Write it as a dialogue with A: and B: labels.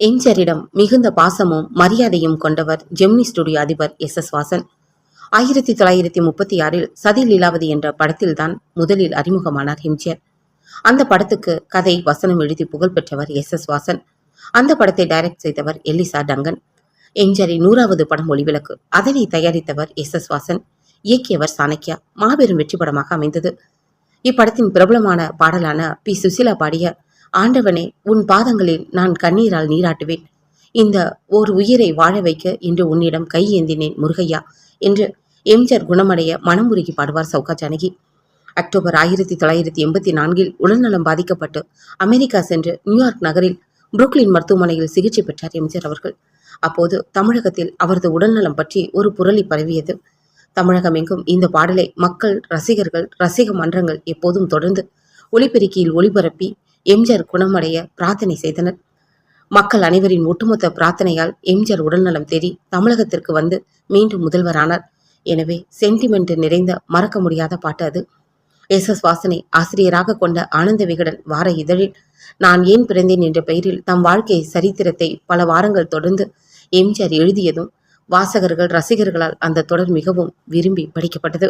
A: எம்ஜிஆரிடம் மிகுந்த பாசமும் மரியாதையும் கொண்டவர் ஜெமினி ஸ்டுடியோ அதிபர் எஸ் எஸ் வாசன். ஆயிரத்தி தொள்ளாயிரத்தி முப்பத்தி ஆறில் சதி லீலாவதி என்ற படத்தில்தான் முதலில் அறிமுகமானார் எம்ஜிஆர். அந்த படத்துக்கு கதை வசனம் எழுதி புகழ் பெற்றவர் எஸ் எஸ் வாசன். அந்த படத்தை டைரக்ட் செய்தவர் எல்லிசா டங்கன். எம்ஜிஆரின் நூறாவது படம் ஒளிவிளக்கு. அதனை தயாரித்தவர் எஸ் எஸ் வாசன். இயக்கியவர் சாணக்கியா மாபெரும் வெற்றி படமாக அமைந்தது. இப்படத்தின் பிரபலமான பாடலான பி. சுசிலா பாடிய ஆண்டவனே உன் பாதங்களில் நான் கண்ணீரால் நீராட்டுவேன். இந்த ஓர் உயிரை வாழ வைக்க இன்று உன்னிடம் கை ஏந்தினேன் முருகையா என்று எம்ஜிஆர் குணமடைய மனம் உருகி பாடுவார் சௌகா ஜானகி. அக்டோபர் ஆயிரத்தி தொள்ளாயிரத்தி எண்பத்தி நான்கில் உடல்நலம் பாதிக்கப்பட்டு அமெரிக்கா சென்று நியூயார்க் நகரில் புரூக்லின் மருத்துவமனையில் சிகிச்சை பெற்றார் எம்ஜிஆர் அவர்கள். அப்போது தமிழகத்தில் அவரது உடல்நலம் பற்றி ஒரு புரளி பரவியது. தமிழகம் எங்கும் இந்த பாடலை மக்கள் ரசிகர்கள் ரசிக மன்றங்கள் எப்போதும் தொடர்ந்து ஒளிபெருக்கியில் ஒளிபரப்பி எம்ஜிஆர் குணமடைய பிரார்த்தனை செய்தனர். மக்கள் அனைவரின் ஒட்டுமொத்த பிரார்த்தனையால் எம்ஜிஆர் உடல்நலம் தேடி தமிழகத்திற்கு வந்து மீண்டும் முதல்வரானார். எனவே சென்டிமெண்ட் நிறைந்த மறக்க முடியாத பாட்டு அது. எஸ். எஸ். வாசனை ஆசிரியராக கொண்ட ஆனந்த விகடன் வார இதழில் நான் ஏன் பிறந்தேன் என்ற பெயரில் தம் வாழ்க்கை சரித்திரத்தை பல வாரங்கள் தொடர்ந்து எம்ஜிஆர் எழுதியதும் வாசகர்கள் ரசிகர்களால் அந்த தொடர் மிகவும் விரும்பி படிக்கப்பட்டது.